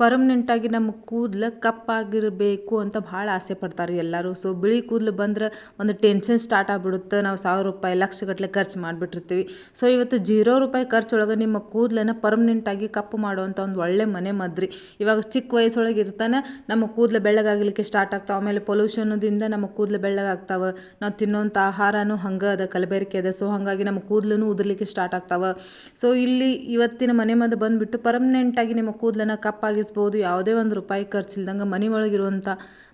ಪರ್ಮನೆಂಟಾಗಿ ನಮ್ಮ ಕೂದಲು ಕಪ್ಪಾಗಿರಬೇಕು ಅಂತ ಭಾಳ ಆಸೆ ಪಡ್ತಾರೆ ಎಲ್ಲರೂ. ಸೊ ಬಿಳಿ ಕೂದಲು ಬಂದ್ರೆ ಒಂದು ಟೆನ್ಷನ್ ಸ್ಟಾರ್ಟ್ ಆಗಿಬಿಡುತ್ತೆ. ನಾವು ಸಾವಿರ ರೂಪಾಯಿ ಲಕ್ಷಗಟ್ಟಲೆ ಖರ್ಚು ಮಾಡಿಬಿಟ್ಟಿರ್ತೀವಿ. ಸೊ ಇವತ್ತು ಜೀರೋ ರೂಪಾಯಿ ಖರ್ಚೊಳಗೆ ನಿಮ್ಮ ಕೂದಲನ್ನು ಪರ್ಮನೆಂಟಾಗಿ ಕಪ್ಪು ಮಾಡುವಂಥ ಒಂದು ಒಳ್ಳೆ ಮನೆ ಮದ್ರಿ. ಇವಾಗ ಚಿಕ್ಕ ವಯಸ್ಸೊಳಗೆ ಇರ್ತಾನೆ, ನಮ್ಮ ಕೂದಲು ಬೆಳ್ಳಗಾಗಲಿಕ್ಕೆ ಸ್ಟಾರ್ಟ್ ಆಗ್ತಾವೆ. ಆಮೇಲೆ ಪೊಲ್ಯೂಷನ್ದಿಂದ ನಮ್ಮ ಕೂದಲು ಬೆಳ್ಳಗಾಗ್ತಾವೆ. ನಾವು ತಿನ್ನೋಂಥ ಆಹಾರನೂ ಹಂಗೆ ಅದ, ಕಲಬೆರಕೆ ಅದ. ಸೊ ಹಾಗಾಗಿ ನಮ್ಮ ಕೂದಲು ಉದುರ್ಲಿಕ್ಕೆ ಸ್ಟಾರ್ಟ್ ಆಗ್ತಾವೆ. ಸೊ ಇಲ್ಲಿ ಇವತ್ತಿನ ಮನೆ ಮದ್ದು ಬಂದುಬಿಟ್ಟು ಪರ್ಮನೆಂಟಾಗಿ ನಿಮ್ಮ ಕೂದಲನ್ನು ಕಪ್ಪಾಗಿಸ್ಬೋದು ಯಾವುದೇ ಒಂದು ರೂಪಾಯಿ ಖರ್ಚಿಲ್ದಂಗೆ ಮನೆ ಒಳಗಿರುವಂಥ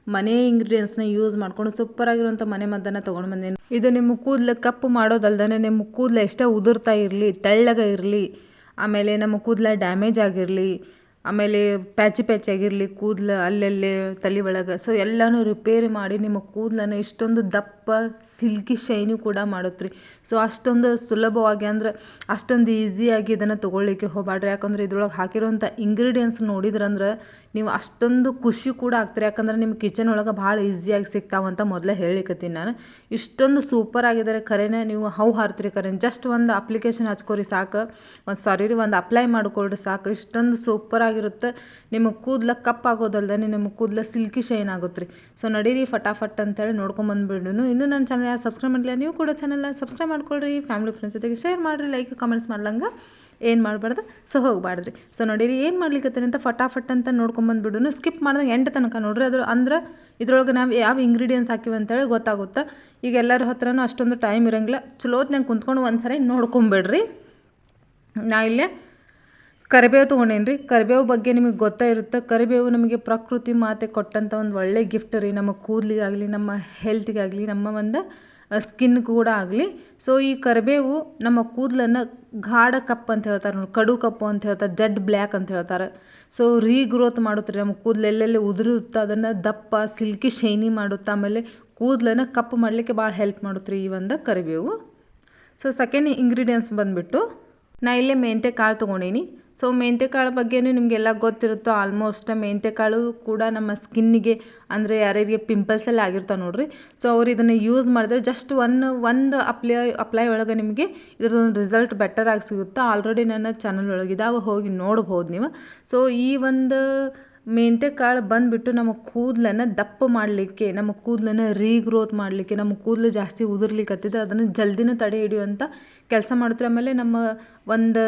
ಮನೆ ಇಂಗ್ರೀಡಿಯೆಂಟ್ಸ್ನ ಯೂಸ್ ಮಾಡ್ಕೊಂಡು ಸೂಪರಾಗಿರುವಂಥ ಮನೆ ಮದ್ದನ್ನು ತೊಗೊಂಡು ಬಂದೇನೆ ಇದು ನಿಮ್ಮ ಕೂದಲು ಕಪ್ಪು ಮಾಡೋದಲ್ದೇ ನಿಮ್ಮ ಕೂದಲು ಎಷ್ಟೇ ಉದುರ್ತಾ ಇರಲಿ, ತೆಳ್ಳಗ ಇರಲಿ, ಆಮೇಲೆ ನಮ್ಮ ಕೂದಲ ಡ್ಯಾಮೇಜ್ ಆಗಿರಲಿ ಆಮೇಲೆ ಪ್ಯಾಚಿ ಪ್ಯಾಚಿ ಆಗಿರಲಿ ಕೂದಲು ಅಲ್ಲಲ್ಲೇ ತಲೆ ಒಳಗೆ. ಸೊ ಎಲ್ಲನೂ ರಿಪೇರಿ ಮಾಡಿ ನಿಮ್ಮ ಕೂದಲನ್ನು ಇಷ್ಟೊಂದು ದಪ್ಪ ಸಿಲ್ಕಿ ಶೈನಿ ಕೂಡ ಮಾಡುತ್ತೆ ಸೊ ಅಷ್ಟೊಂದು ಸುಲಭವಾಗಿ ಅಂದ್ರೆ ಅಷ್ಟೊಂದು ಈಸಿಯಾಗಿ ಇದನ್ನು ತೊಗೊಳ್ಳಿಕ್ಕೆ ಹೋಗಬಾಡ್ರಿ ಯಾಕಂದ್ರೆ ಇದ್ರೊಳಗೆ ಹಾಕಿರೋಂಥ ಇಂಗ್ರೀಡಿಯೆಂಟ್ಸ್ ನೋಡಿದ್ರಂದ್ರೆ ನೀವು ಅಷ್ಟೊಂದು ಖುಷಿ ಕೂಡ ಆಗ್ತೀರಿ. ಯಾಕಂದ್ರೆ ನಿಮ್ಮ ಕಿಚನ್ ಒಳಗೆ ಭಾಳ ಈಸಿಯಾಗಿ ಸಿಗ್ತಾವಂತ ಮೊದಲೇ ಹೇಳಿಕತ್ತೀನಿ ನಾನು. ಇಷ್ಟೊಂದು ಸೂಪರ್ ಆಗಿದ್ದಾರೆ. ಖರೇನೆ ನೀವು ಹೌ ಹಾರ್ತೀರಿ ಖರೆ ಜಸ್ಟ್ ಒಂದು ಅಪ್ಲಿಕೇಶನ್ ಹಚ್ಕೋರಿ ಸಾಕು. ಒಂದು ಸಾರಿ ಒಂದು ಅಪ್ಲೈ ಮಾಡ್ಕೊಳ್ರಿ ಸಾಕು. ಇಷ್ಟೊಂದು ಸೂಪರ್ ಆಗಿರುತ್ತೆ ನಿಮಗೆ ಕೂದಲ ಕಪ್ಪಾಗೋದಲ್ದೇ ನಿಮಗೆ ಕೂದಲ ಸಿಲ್ಕಿ ಶೈನ್ ಆಗುತ್ತೆ ರೀ. ಸೊ ನಡೀರಿ ಫಟಾಫಟ್ ಅಂತೇಳಿ ನೋಡ್ಕೊಂಬಂದ್ಬಿಡು ಇನ್ನೂ ನನ್ನ ಚಾನಲ್ ಯಾರು ಸಬ್ಸ್ಕ್ರೈಬ್ ಮಾಡಿಲ್ಲ ನೀವು ಕೂಡ ಚಾನಲ್ನ ಸಬ್ಸ್ಕ್ರೈಬ್ ಮಾಡ್ಕೊಳ್ರಿ. ಫ್ಯಾಮಿಲಿ ಫ್ರೆಂಡ್ಸ್ ಜೊತೆಗೆ ಶೇರ್ ಮಾಡಿರಿ ಲೈಕ್ ಕಮೆಂಟ್ಸ್ ಮಾಡ್ಲಂಗೆ ಏನು ಮಾಡಬಾರ್ದು? ಸೊ ಹೋಗ್ಬಾರ್ದ್ರಿ. ಸೊ ನೋಡಿರಿ ಏನು ಮಾಡ್ಲಿಕ್ಕೆ ಅಂತ ಫಟಾಫಟ್ ಅಂತ ನೋಡ್ಕೊಂಬಂದ್ಬಿಡು ಸ್ಕಿಪ್ ಮಾಡಿದಾಗ ಎಂಟು ತನಕ ನೋಡ್ರಿ. ಅದ್ರ ಅಂದ್ರೆ ಇದ್ರೊಳಗೆ ನಾವು ಯಾವ ಇಂಗ್ರೀಡಿಯೆಂಟ್ಸ್ ಹಾಕಿವಿ ಅಂತೇಳಿ ಗೊತ್ತಾಗುತ್ತೆ. ಈಗ ಎಲ್ಲರ ಹತ್ರನೂ ಅಷ್ಟೊಂದು ಟೈಮ್ ಇರೋಂಗಿಲ್ಲ. ಚಲೋತ್ನಂಗೆ ಕುಂತ್ಕೊಂಡು ಒಂದು ಸರಿ ನೋಡ್ಕೊಂಬಿಡ್ರಿ. ನಾ ಇಲ್ಲೇ ಕರಿಬೇವು ತೊಗೊಂಡೇನಿ ರೀ ಕರಿಬೇವು ಬಗ್ಗೆ ನಿಮಗೆ ಗೊತ್ತೇ ಇರುತ್ತೆ. ಕರಿಬೇವು ನಮಗೆ ಪ್ರಕೃತಿ ಮಾತೆ ಕೊಟ್ಟಂಥ ಒಂದು ಒಳ್ಳೆ ಗಿಫ್ಟ್ ರೀ. ನಮ್ಮ ಕೂದಲಿಗಾಗಲಿ, ನಮ್ಮ ಹೆಲ್ತಿಗಾಗಲಿ ನಮ್ಮ ಒಂದು ಸ್ಕಿನ್ ಕೂಡ ಆಗಲಿ. ಸೊ ಈ ಕರಿಬೇವು ನಮ್ಮ ಕೂದಲನ್ನು ಗಾಢ ಕಪ್ಪು ಅಂತ ಹೇಳ್ತಾರೆ ನೋಡಿ ಕಡು ಕಪ್ಪು ಅಂತ ಹೇಳ್ತಾರೆ, ಜಡ್ ಬ್ಲ್ಯಾಕ್ ಅಂತ ಹೇಳ್ತಾರೆ. ಸೊ ರೀಗ್ರೋತ್ ಮಾಡುತ್ತೆ ರೀ. ನಮ್ಮ ಕೂದಲು ಎಲ್ಲೆಲ್ಲಿ ಉದುರುತ್ತೆ ಅದನ್ನು ದಪ್ಪ, ಸಿಲ್ಕಿ, ಶೈನಿ ಮಾಡುತ್ತೆ. ಆಮೇಲೆ ಕೂದಲನ್ನು ಕಪ್ಪು ಮಾಡಲಿಕ್ಕೆ ಭಾಳ ಹೆಲ್ಪ್ ಮಾಡುತ್ತೆ ರೀ ಈ ಒಂದು ಕರಿಬೇವು. ಸೊ ಸೆಕೆಂಡ್ ಇಂಗ್ರೀಡಿಯೆಂಟ್ಸ್ ಬಂದುಬಿಟ್ಟು ನಾ ಇಲ್ಲೇ ಮೆಂತ್ಯ ಕಾಳು ತೊಗೊಂಡೀನಿ. ಸೊ ಮೆಂತ್ಯಕಾಳು ಬಗ್ಗೆಯೂ ನಿಮಗೆಲ್ಲ ಗೊತ್ತಿರುತ್ತೋ ಆಲ್ಮೋಸ್ಟ್ ಮೆಂತ್ಯಕಾಳು ಕೂಡ ನಮ್ಮ ಸ್ಕಿನ್ನಿಗೆ ಅಂದರೆ ಯಾರ್ಯಾರಿಗೆ ಪಿಂಪಲ್ಸ್ ಎಲ್ಲ ಆಗಿರ್ತಾವೆ ನೋಡಿರಿ. ಸೊ ಅವ್ರು ಇದನ್ನು ಯೂಸ್ ಮಾಡಿದ್ರೆ ಜಸ್ಟ್ ಒನ್ ಒಂದು ಅಪ್ಲೈ ಅಪ್ಲೈ ಒಳಗೆ ನಿಮಗೆ ಇದ್ರದ್ದು ರಿಸಲ್ಟ್ ಬೆಟರಾಗಿ ಸಿಗುತ್ತೆ? ಆಲ್ರೆಡಿ ನನ್ನ ಚಾನಲ್ ಒಳಗಿದಾವೆ, ಹೋಗಿ ನೋಡ್ಬೋದು ನೀವು. ಸೊ ಈ ಒಂದು ಮೆಂತ್ಯ ಕಾಳು ಬಂದುಬಿಟ್ಟು ನಮ್ಮ ಕೂದಲನ್ನು ದಪ್ಪ ಮಾಡಲಿಕ್ಕೆ, ನಮ್ಮ ಕೂದಲನ್ನು ರೀಗ್ರೋತ್ ಮಾಡಲಿಕ್ಕೆ, ನಮ್ಮ ಕೂದಲು ಜಾಸ್ತಿ ಉದುರ್ಲಿಕ್ಕತ್ತಿದ್ರೆ ಅದನ್ನು ಜಲ್ದಿನ ತಡೆ ಹಿಡಿಯುವಂಥ ಕೆಲಸ ಮಾಡುತ್ತೆ ಆಮೇಲೆ ನಮ್ಮ ಒಂದು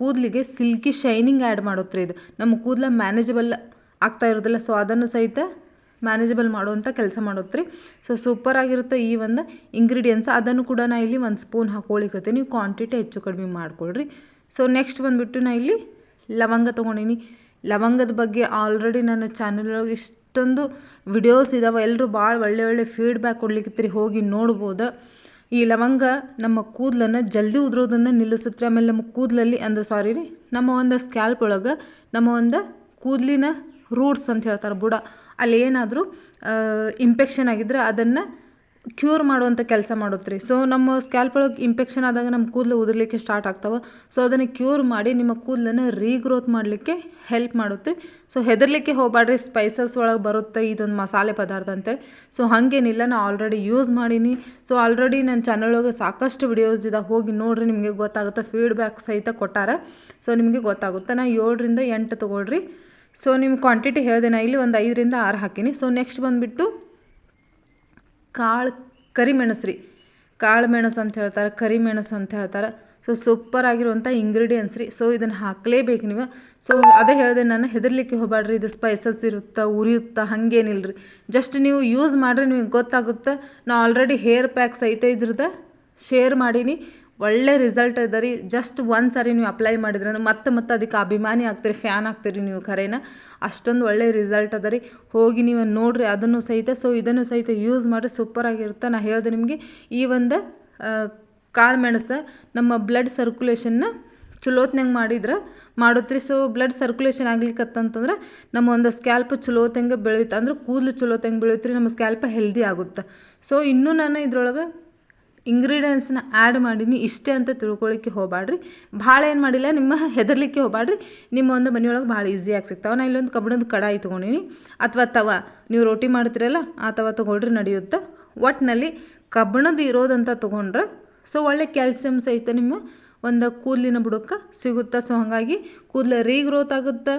ಕೂದಲಿಗೆ ಸಿಲ್ಕಿ ಶೈನಿಂಗ್ ಆ್ಯಡ್ ಮಾಡುತ್ತೆ ಇದು. ನಮ್ಮ ಕೂದಲ ಮ್ಯಾನೇಜಬಲ್ ಆಗ್ತಾ ಇರೋದಿಲ್ಲ ಸೊ ಅದನ್ನು ಸಹಿತ ಮ್ಯಾನೇಜಬಲ್ ಮಾಡುವಂಥ ಕೆಲಸ ಮಾಡುತ್ತೆ ಸೊ ಸೊ ಸೂಪರಾಗಿರುತ್ತೆ ಈ ಒಂದು ಇಂಗ್ರೀಡಿಯೆಂಟ್ಸ್ ಅದನ್ನು ಕೂಡ ನಾ ಇಲ್ಲಿ ಒಂದು ಸ್ಪೂನ್ ಹಾಕ್ಕೊಳಿಕತ್ತೀನಿ ನೀವು ಕ್ವಾಂಟಿಟಿ ಹೆಚ್ಚು ಕಡಿಮೆ ಮಾಡಿಕೊಳ್ರಿ. ಸೊ ನೆಕ್ಸ್ಟ್ ಬಂದುಬಿಟ್ಟು ನಾ ಇಲ್ಲಿ ಲವಂಗ ತೊಗೊಂಡಿನಿ. ಲವಂಗದ ಬಗ್ಗೆ ಆಲ್ರೆಡಿ ನನ್ನ ಚಾನಲ್ ಒಳಗೆ ಇಷ್ಟೊಂದು ವಿಡಿಯೋಸ್ ಇದಾವೆ. ಎಲ್ಲರೂ ಭಾಳ ಒಳ್ಳೆ ಒಳ್ಳೆ ಫೀಡ್ಬ್ಯಾಕ್ ಕೊಡ್ಲಿಕ್ಕೆ ಹೋಗಿ ನೋಡ್ಬೋದು. ಈ ಲವಂಗ ನಮ್ಮ ಕೂದಲನ್ನು ಜಲ್ದಿ ಉದುರೋದನ್ನು ನಿಲ್ಲಿಸುತ್ತೆ. ಆಮೇಲೆ ನಮ್ಮ ಕೂದಲಲ್ಲಿ ಅಂದರೆ ಸಾರಿ ರೀ, ನಮ್ಮ ಒಂದು ಸ್ಕ್ಯಾಲ್ಪ್ ಒಳಗೆ ನಮ್ಮ ಒಂದು ಕೂದಲಿನ ರೂಟ್ಸ್ ಅಂತ ಹೇಳ್ತಾರೆ ಬುಡ. ಅಲ್ಲಿ ಏನಾದರೂ ಇಂಪೆಕ್ಷನ್ ಆಗಿದ್ರೆ ಅದನ್ನು ಕ್ಯೂರ್ ಮಾಡುವಂಥ ಕೆಲಸ ಮಾಡುತ್ತೆ ರೀ ಸೊ ನಮ್ಮ ಸ್ಕ್ಯಾಲ್ಪ್ ಒಳಗೆ ಇನ್ಫೆಕ್ಷನ್ ಆದಾಗ ನಮ್ಮ ಕೂದಲು ಉದುರ್ಲಿಕ್ಕೆ ಸ್ಟಾರ್ಟ್ ಆಗ್ತಾವೆ. ಸೊ ಅದನ್ನು ಕ್ಯೂರ್ ಮಾಡಿ ನಿಮ್ಮ ಕೂದಲನ್ನು ರೀಗ್ರೋತ್ ಮಾಡಲಿಕ್ಕೆ ಹೆಲ್ಪ್ ಮಾಡುತ್ತೆ. ಸೊ ಹೆದರ್ಲಿಕ್ಕೆ ಹೋಗಬೇಡ್ರಿ ಸ್ಪೈಸಸ್ ಒಳಗೆ ಬರುತ್ತೆ ಇದೊಂದು ಮಸಾಲೆ ಪದಾರ್ಥ ಅಂತೇಳಿ. ಸೊ ಹಾಗೇನಿಲ್ಲ. ನಾನು ಆಲ್ರೆಡಿ ಯೂಸ್ ಮಾಡೀನಿ. ಸೊ ಆಲ್ರೆಡಿ ನನ್ನ ಚಾನಲ್ ಒಳಗೆ ಸಾಕಷ್ಟು ವಿಡಿಯೋಸ್ ಇದೆ ಹೋಗಿ ನೋಡಿರಿ. ನಿಮಗೆ ಗೊತ್ತಾಗುತ್ತೆ? ಫೀಡ್ಬ್ಯಾಕ್ ಸಹಿತ ಕೊಟ್ಟಾರೆ. ಸೊ ನಿಮಗೆ ಗೊತ್ತಾಗುತ್ತೆ? ನಾನು ಏಳರಿಂದ ಎಂಟು ತೊಗೊಳ್ರಿ. ಸೊ ನಿಮ್ಮ ಕ್ವಾಂಟಿಟಿ ಹೇಳಿದೆ. ನಾ ಇಲ್ಲಿ ಒಂದು ಐದರಿಂದ ಆರು ಹಾಕೀನಿ. ಸೊ ನೆಕ್ಸ್ಟ್ ಬಂದುಬಿಟ್ಟು ಕಾಳು ಕರಿಮೆಣಸು ರೀ ಕಾಳು ಮೆಣಸು ಅಂತ ಹೇಳ್ತಾರೆ, ಕರಿಮೆಣಸು ಅಂತ ಹೇಳ್ತಾರೆ. ಸೊ ಸೂಪರ್ ಆಗಿರುವಂಥ ಇಂಗ್ರೀಡಿಯೆಂಟ್ಸ್ ರೀ. ಸೊ ಇದನ್ನು ಹಾಕಲೇಬೇಕು ನೀವು. ಸೊ ಅದೇ ಹೇಳಿದೆ ನಾನು ಹೆದರ್ಲಿಕ್ಕೆ ಹೋಗಬೇಡ್ರಿ ಇದು ಸ್ಪೈಸಸ್ ಇರುತ್ತಾ, ಉರಿಯುತ್ತಾ ಹಾಗೇನಿಲ್ಲ ರೀ ಜಸ್ಟ್ ನೀವು ಯೂಸ್ ಮಾಡಿರಿ, ನಿಮಗೆ ಗೊತ್ತಾಗುತ್ತೆ. ನಾ ಆಲ್ರೆಡಿ ಹೇರ್ ಪ್ಯಾಕ್ ಸಹಿತ ಇದ್ರದ್ದು ಶೇರ್ ಮಾಡೀನಿ. ಒಳ್ಳೆ ರಿಸಲ್ಟ್ ಅದ ರೀ. ಜಸ್ಟ್ ಒಂದು ಸಾರಿ ನೀವು ಅಪ್ಲೈ ಮಾಡಿದ್ರೆ ಮತ್ತೆ ಮತ್ತೆ ಅದಕ್ಕೆ ಅಭಿಮಾನಿ ಆಗ್ತೀರಿ ಫ್ಯಾನ್ ಆಗ್ತೀರಿ ನೀವು ಖರೇನ ಅಷ್ಟೊಂದು ಒಳ್ಳೆ ರಿಸಲ್ಟ್ ಅದ ರೀ. ಹೋಗಿ ನೀವು ನೋಡಿರಿ, ಅದನ್ನು ಸಹಿತ ಸೊ ಇದನ್ನು ಸಹಿತ ಯೂಸ್ ಮಾಡಿರಿ ಸೂಪರಾಗಿರುತ್ತೆ ನಾನು ಹೇಳಿದೆ ನಿಮಗೆ, ಈ ಒಂದು ಕಾಳು ಮೆಣಸು ನಮ್ಮ ಬ್ಲಡ್ ಸರ್ಕ್ಯುಲೇಷನ್ನ ಚಲೋತ್ನಂಗೆ ಮಾಡಿದ್ರೆ ಮಾಡುತ್ತೆ ರೀ ಸೊ ಬ್ಲಡ್ ಸರ್ಕ್ಯುಲೇಷನ್ ಆಗ್ಲಿಕ್ಕತ್ತಂತಂದ್ರೆ ನಮ್ಮ ಒಂದು ಸ್ಕ್ಯಾಲ್ಪ್ ಚಲೋತಂಗೆ ಬೆಳೆಯುತ್ತೆ ಅಂದ್ರೆ ಕೂದಲು ಚಲೋತಂಗೆ ಬೆಳೆಯುತ್ತೆ ನಮ್ಮ ಸ್ಕ್ಯಾಲ್ಪ್ ಹೆಲ್ದಿ ಆಗುತ್ತೆ. ಸೊ ಇನ್ನೂ ನಾನು ಇದ್ರೊಳಗೆ ಇಂಗ್ರೀಡಿಯೆಂಟ್ಸ್ನ ಆ್ಯಡ್ ಮಾಡೀನಿ, ಇಷ್ಟೇ ಅಂತ ತಿಳ್ಕೊಳ್ಳಿಕ್ಕೆ ಹೋಗಬೇಡ್ರಿ ಭಾಳ ಏನು ಮಾಡಿಲ್ಲ, ನಿಮ್ಮ ಹೆದರ್ಲಿಕ್ಕೆ ಹೋಗಬೇಡ್ರಿ ನಿಮ್ಮ ಒಂದು ಮನೆಯೊಳಗೆ ಭಾಳ ಈಸಿಯಾಗಿ ಸಿಗ್ತಾವೆ. ನಾ ಇಲ್ಲೊಂದು ಕಬ್ಬಿಣದ ಕಡಾಯಿ ತೊಗೊಂಡಿನಿ. ಅಥವಾ ತವ, ನೀವು ರೋಟಿ ಮಾಡ್ತೀರಲ್ಲ, ಆ ತವ ತೊಗೊಳ್ರಿ ನಡೆಯುತ್ತೆ. ಒಟ್ಟಿನಲ್ಲಿ ಕಬ್ಬಿಣದ ಇರೋದಂತ ತೊಗೊಂಡ್ರೆ, ಸೊ ಒಳ್ಳೆ ಕ್ಯಾಲ್ಸಿಯಂ ಸಹಿತ ನಿಮ್ಮ ಒಂದು ಕೂದಲಿನ ಬುಡಕ್ಕೆ ಸಿಗುತ್ತೆ. ಸೊ ಹಾಗಾಗಿ ಕೂದಲು ರೀಗ್ರೋತ್ ಆಗುತ್ತೆ.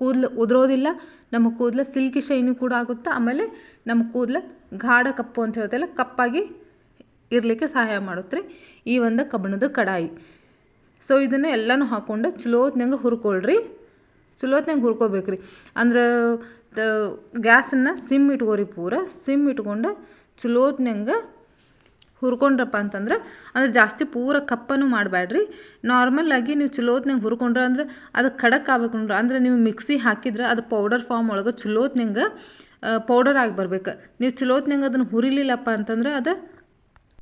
ಕೂದಲು ಉದುರೋದಿಲ್ಲ, ನಮ್ಮ ಕೂದಲು ಸಿಲ್ಕಿ ಶೈನು ಕೂಡ ಆಗುತ್ತೆ. ಆಮೇಲೆ ನಮ್ಮ ಕೂದಲು ಗಾಢ ಕಪ್ಪು ಅಂತ ಹೇಳ್ತಲ್ಲ ಕಪ್ಪಾಗಿ ಇರಲಿಕ್ಕೆ ಸಹಾಯ ಮಾಡುತ್ತೆ ಈ ಒಂದು ಕಬ್ಬಣದ ಕಡಾಯಿ. ಸೊ ಇದನ್ನು ಎಲ್ಲನೂ ಹಾಕ್ಕೊಂಡು ಚಲೋತ್ನಂಗೆ ಹುರ್ಕೊಳ್ರಿ. ಚಲೋತ್ನಂಗೆ ಹುರ್ಕೋಬೇಕು ರೀ ಅಂದ್ರೆ ಗ್ಯಾಸನ್ನು ಸಿಮ್ ಇಟ್ಕೋರಿ ಪೂರ. ಸಿಮ್ ಇಟ್ಕೊಂಡು ಚಲೋತ್ನಂಗೆ ಹುರ್ಕೊಂಡ್ರಪ್ಪ ಅಂತಂದ್ರೆ, ಅಂದ್ರೆ ಜಾಸ್ತಿ ಪೂರ ಕಪ್ಪನು ಮಾಡಬೇಡ್ರಿ ನಾರ್ಮಲಾಗಿ ನೀವು ಚಲೋತ್ನಂಗೆ ಹುರ್ಕೊಂಡ್ರೆ ಅಂದ್ರೆ ಅದು ಖಡಕ್ ಆಗ್ಬೇಕು ನೋಡ್ರಿ. ಅಂದ್ರೆ ನೀವು ಮಿಕ್ಸಿ ಹಾಕಿದ್ರೆ ಅದು ಪೌಡರ್ ಫಾರ್ಮ್ ಒಳಗೆ ಚಲೋತ್ನಂಗೆ ಪೌಡರ್ ಆಗಿ ಬರ್ಬೇಕು. ನೀವು ಚಲೋತ್ನಂಗೆ ಅದನ್ನು ಹುರಿಲಿಲ್ಲಪ್ಪ ಅಂತಂದ್ರೆ ಅದು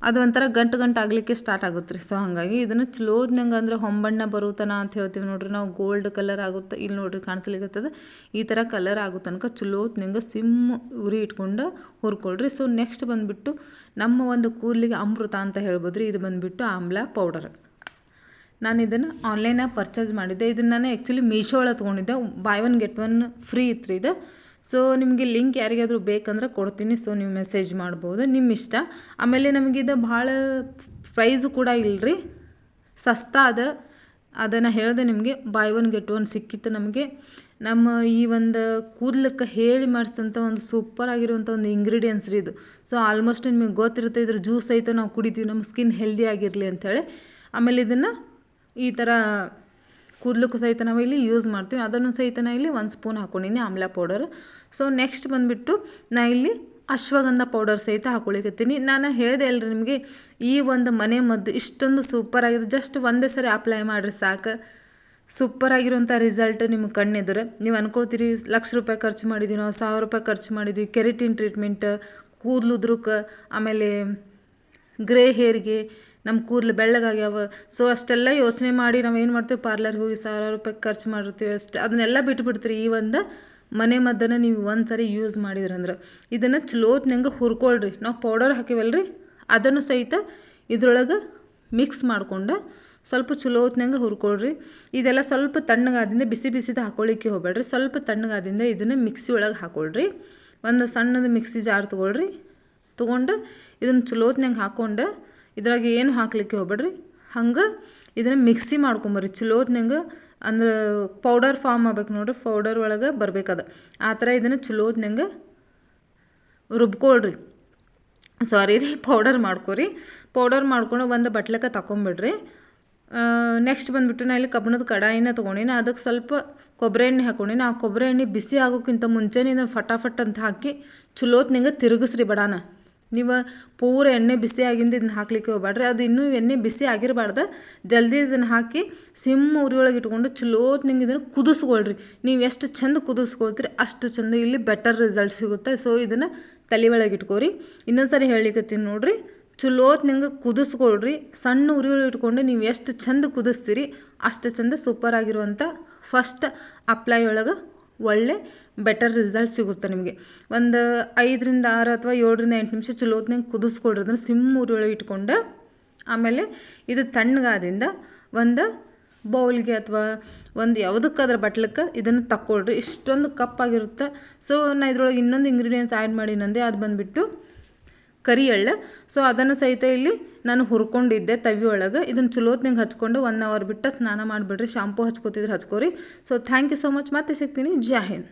ಅದು ಒಂಥರ ಗಂಟು ಗಂಟು ಆಗಲಿಕ್ಕೆ ಸ್ಟಾರ್ಟ್ ಆಗುತ್ತೆ ರೀ ಸೊ ಹಾಗಾಗಿ ಇದನ್ನು ಚಲೋದ್ನಂಗೆ ಅಂದ್ರೆ ಹೊಂಬಣ್ಣ ಬರುತ್ತನ ಅಂತ ಹೇಳ್ತೀವಿ ನೋಡ್ರಿ. ನಾವು ಗೋಲ್ಡ್ ಕಲರ್ ಆಗುತ್ತೆ ಇಲ್ಲಿ ನೋಡ್ರಿ ಕಾಣಿಸ್ಲಿಕ್ಕತ್ತದ ಈ ಥರ ಕಲರ್ ಆಗೋ ತನಕ ಚಲೋತ್ನಂಗೆ ಸಿಮ್ ಉರಿ ಇಟ್ಕೊಂಡು ಹುರ್ಕೊಳ್ರಿ. ಸೊ ನೆಕ್ಸ್ಟ್ ಬಂದುಬಿಟ್ಟು ನಮ್ಮ ಒಂದು ಕೂದಲಿಗೆ ಅಮೃತ ಅಂತ ಹೇಳ್ಬೋದು ರೀ ಇದು ಬಂದುಬಿಟ್ಟು ಆಮ್ಲ ಪೌಡರ್ ನಾನು ಇದನ್ನು ಆನ್ಲೈನಾಗ ಪರ್ಚೇಸ್ ಮಾಡಿದ್ದೆ. ಇದನ್ನು ನಾನು ಆ್ಯಕ್ಚುಲಿ ಮೀಶೋ ಒಳಗೆ ತೊಗೊಂಡಿದ್ದೆ. Buy one get one free ಇತ್ತು ರೀ ಇದು. ಸೊ ನಿಮಗೆ ಲಿಂಕ್ ಯಾರಿಗಾದರೂ ಬೇಕಂದ್ರೆ ಕೊಡ್ತೀನಿ. ಸೊ ನೀವು ಮೆಸೇಜ್ ಮಾಡ್ಬೋದು. ನಿಮ್ಮ ಇಷ್ಟ. ಆಮೇಲೆ ನಮಗಿದು ಭಾಳ ಪ್ರೈಸು ಕೂಡ ಇಲ್ಲರಿ ಸಸ್ತಾ ಅದ. ಅದನ್ನು ಹೇಳಿದೆ ನಿಮಗೆ. ಬೈ ಒನ್ ಗೆಟ್ ಒನ್ ಸಿಕ್ಕಿತ್ತು ನಮಗೆ. ನಮ್ಮ ಈ ಒಂದು ಕೂದಲಕ್ಕೆ ಹೇಳಿ ಮಾಡಿಸಂಥ ಒಂದು ಸೂಪರ್ ಆಗಿರುವಂಥ ಒಂದು ಇಂಗ್ರೀಡಿಯೆಂಟ್ಸ್ ರೀ ಇದು. ಸೊ ಆಲ್ಮೋಸ್ಟ್ ನಿಮಗೆ ಗೊತ್ತಿರುತ್ತೆ. ಇದ್ರ ಜ್ಯೂಸ್ ಸಹಿತ ನಾವು ಕುಡಿತೀವಿ. ನಮ್ಮ ಸ್ಕಿನ್ ಹೆಲ್ದಿ ಆಗಿರಲಿ ಅಂಥೇಳಿ. ಆಮೇಲೆ ಇದನ್ನು ಈ ಥರ ಕೂದಲಕ್ಕೂ ಸಹಿತ ನಾವು ಇಲ್ಲಿ ಯೂಸ್ ಮಾಡ್ತೀವಿ. ಅದನ್ನು ಸಹಿತ ನಾ ಇಲ್ಲಿ ಒಂದು ಸ್ಪೂನ್ ಹಾಕೊಂಡಿನಿ ಆಮ್ಲ ಪೌಡರ್ ಸೊ ನೆಕ್ಸ್ಟ್ ಬಂದುಬಿಟ್ಟು ನಾ ಇಲ್ಲಿ ಅಶ್ವಗಂಧ ಪೌಡರ್ ಸಹಿತ ಹಾಕೊಳಿಕತ್ತೀನಿ. ನಾನು ಹೇಳಿದೆ ಅಲ್ರಿ ನಿಮಗೆ, ಈ ಒಂದು ಮನೆ ಮದ್ದು ಇಷ್ಟೊಂದು ಸೂಪರ್ ಆಗಿದೆ. ಜಸ್ಟ್ ಒಂದೇ ಸರಿ ಅಪ್ಲೈ ಮಾಡಿರಿ ಸಾಕು. ಸೂಪರ್ ಆಗಿರುವಂಥ ರಿಸಲ್ಟ್ ನಿಮ್ಮ ಕಣ್ಣೆದುರು. ನೀವು ಅನ್ಕೊಳ್ತೀರಿ, ಲಕ್ಷ ರೂಪಾಯಿ ಖರ್ಚು ಮಾಡಿದ್ವಿ ನಾವು, ಸಾವಿರ ರೂಪಾಯಿ ಖರ್ಚು ಮಾಡಿದ್ವಿ, ಕೆರೆಟಿನ್ ಟ್ರೀಟ್ಮೆಂಟ್ ಕೂದಲು ಆಮೇಲೆ ಗ್ರೇ ಹೇರ್ಗೆ ನಮ್ಮ ಕೂದಲು ಬೆಳ್ಳಗಾಗ್ಯಾವ. ಸೊ ಅಷ್ಟೆಲ್ಲ ಯೋಚನೆ ಮಾಡಿ ನಾವು ಏನು ಮಾಡ್ತೀವಿ? ಪಾರ್ಲರ್ಗೆ ಹೋಗಿ ಸಾವಿರಾರು ರೂಪಾಯಿ ಖರ್ಚು ಮಾಡಿರ್ತೀವಿ ಅಷ್ಟು. ಅದನ್ನೆಲ್ಲ ಬಿಟ್ಬಿಡ್ತೀರಿ. ಈ ಒಂದು ಮನೆ ಮದ್ದನ್ನು ನೀವು ಒಂದು ಸಾರಿ ಯೂಸ್ ಮಾಡಿದ್ರಂದ್ರೆ. ಇದನ್ನು ಚಲೋತ್ನಂಗೆ ಹುರ್ಕೊಳ್ರಿ. ನಾವು ಪೌಡರ್ ಹಾಕಿವಲ್ರಿ? ಅದನ್ನು ಸಹಿತ ಇದ್ರೊಳಗೆ ಮಿಕ್ಸ್ ಮಾಡಿಕೊಂಡು ಸ್ವಲ್ಪ ಚಲೋತ್ನಂಗೆ ಹುರ್ಕೊಳ್ರಿ. ಇದೆಲ್ಲ ಸ್ವಲ್ಪ ತಣ್ಣಗಾದಿಂದ ಬಿಸಿ ಬಿಸಿದ ಹಾಕೊಳ್ಳಿಕ್ಕೆ ಹೋಗಬೇಡ್ರಿ. ಸ್ವಲ್ಪ ತಣ್ಣಗಾದಿಂದ ಇದನ್ನು ಮಿಕ್ಸಿ ಒಳಗೆ ಹಾಕೊಳ್ರಿ. ಒಂದು ಸಣ್ಣದು ಮಿಕ್ಸಿ ಜಾರ್ ತೊಗೊಳ್ರಿ. ತೊಗೊಂಡು ಇದನ್ನು ಚಲೋತ್ನಂಗೆ ಹಾಕ್ಕೊಂಡು ಇದ್ರಾಗ ಏನು ಹಾಕ್ಲಿಕ್ಕೆ ಹೋಗ್ಬೇಡ್ರಿ? ಹಂಗೆ ಇದನ್ನು ಮಿಕ್ಸಿ ಮಾಡ್ಕೊಂಬರ್ರಿ. ಚಲೋತ್ನಂಗೆ ಅಂದ್ರೆ ಪೌಡರ್ ಫಾರ್ಮ್ ಆಗ್ಬೇಕು ನೋಡ್ರಿ ಪೌಡರ್ ಒಳಗೆ ಬರಬೇಕದ ಆ ಥರ ಇದನ್ನು ಚಲೋತ್ನಂಗೆ ರುಬ್ಕೊಳ್ರಿ. ಸಾರಿ ರೀ ಪೌಡರ್ ಮಾಡ್ಕೊರಿ. ಪೌಡರ್ ಮಾಡ್ಕೊಂಡು ಒಂದು ಬಟ್ಲಕ್ಕೆ ತಗೊಂಬಿಡ್ರಿ ನೆಕ್ಸ್ಟ್ ಬಂದುಬಿಟ್ಟು ನಾ ಇಲ್ಲಿ ಕಬ್ಬಣದ ಕಡಾಯಿನ ತೊಗೊಂಡಿನಿ. ಅದಕ್ಕೆ ಸ್ವಲ್ಪ ಕೊಬ್ಬರಿ ಎಣ್ಣೆ ಹಾಕೊಂಡಿನಿ. ಆ ಕೊಬ್ಬರಿ ಎಣ್ಣೆ ಬಿಸಿ ಆಗೋಕ್ಕಿಂತ ಮುಂಚೆನೇ ಇದನ್ನು ಫಟಾಫಟ್ ಅಂತ ಹಾಕಿ ಚಲೋತ್ನಂಗೆ ತಿರುಗಿಸ್ರಿ ಬಡಾನ. ನೀವು ಪೂರ ಎಣ್ಣೆ ಬಿಸಿ ಆಗಿಂದ ಇದನ್ನ ಹಾಕ್ಲಿಕ್ಕೆ ಹೋಗ್ಬೇಡ್ರಿ ಅದು ಇನ್ನೂ ಎಣ್ಣೆ ಬಿಸಿ ಆಗಿರಬಾರ್ದು. ಜಲ್ದಿ ಇದನ್ನು ಹಾಕಿ ಸಿಮ್ ಉರಿಯೊಳಗೆ ಇಟ್ಕೊಂಡು ಚಲೋತ್ನಂಗೆ ಇದನ್ನು ಕುದಿಸ್ಕೊಳ್ರಿ. ನೀವು ಎಷ್ಟು ಚಂದ ಕುದಿಸ್ಕೊಳ್ತೀರಿ ಅಷ್ಟು ಚಂದ ಇಲ್ಲಿ ಬೆಟರ್ ರಿಸಲ್ಟ್ ಸಿಗುತ್ತೆ. ಸೊ ಇದನ್ನು ತಲೆ ಒಳಗೆ ಇಟ್ಕೋರಿ. ಇನ್ನೊಂದು ಸರಿ ಹೇಳಿಕತ್ತೀನಿ ನೋಡಿರಿ. ಚಲೋತ್ನಂಗೆ ಕುದಿಸ್ಕೊಳ್ರಿ. ಸಣ್ಣ ಉರಿಯೊಳಗೆ ಇಟ್ಕೊಂಡು ನೀವು ಎಷ್ಟು ಚಂದ ಕುದಿಸ್ತೀರಿ ಅಷ್ಟು ಚಂದ ಸೂಪರ್ ಆಗಿರುವಂಥ ಫಸ್ಟ್ ಅಪ್ಲೈ ಒಳಗೆ ಒಳ್ಳೆ ಬೆಟರ್ ರಿಸಲ್ಟ್ ಸಿಗುತ್ತೆ ನಿಮಗೆ. ಒಂದು ಐದರಿಂದ ಆರು ಅಥವಾ ಏಳರಿಂದ ಎಂಟು ನಿಮಿಷ ಚಲೋತ್ನಂಗೆ ಕುದಿಸ್ಕೊಳ್ರಿ. ಅದನ್ನು ಸಿಮ್ ಒಳಗೆ ಇಟ್ಕೊಂಡು ಆಮೇಲೆ ಇದು ತಣ್ಣಗಾದಿಂದ ಒಂದು ಬೌಲ್ಗೆ ಅಥವಾ ಒಂದು ಯಾವುದಕ್ಕಾದ್ರ ಬಟ್ಲಕ್ಕೆ ಇದನ್ನು ತಕ್ಕೊಳ್ರಿ. ಇಷ್ಟೊಂದು ಕಪ್ಪಾಗಿರುತ್ತೆ ಸೊ ನಾ ಇದ್ರೊಳಗೆ ಇನ್ನೊಂದು ಇಂಗ್ರೀಡಿಯೆಂಟ್ಸ್ ಆ್ಯಡ್ ಮಾಡಿನಂದೆ ಅದು ಬಂದುಬಿಟ್ಟು ಕರಿ ಎಳ್ಳು ಸೊ ಅದನ್ನು ಸಹಿತ ಇಲ್ಲಿ ನಾನು ಹುರ್ಕೊಂಡಿದ್ದೆ ತವಿ ಒಳಗೆ. ಇದನ್ನು ಚಲೋತ್ನಂಗೆ ಹಚ್ಕೊಂಡು ಒನ್ ಅವರ್ ಬಿಟ್ಟು ಸ್ನಾನ ಮಾಡಿಬಿಡ್ರಿ. ಶಾಂಪೂ ಹಚ್ಕೋತಿದ್ರೆ ಹಚ್ಕೋರಿ. So thank you so much ಮತ್ತೆ ಸಿಗ್ತೀನಿ. ಜಾಹಿನ್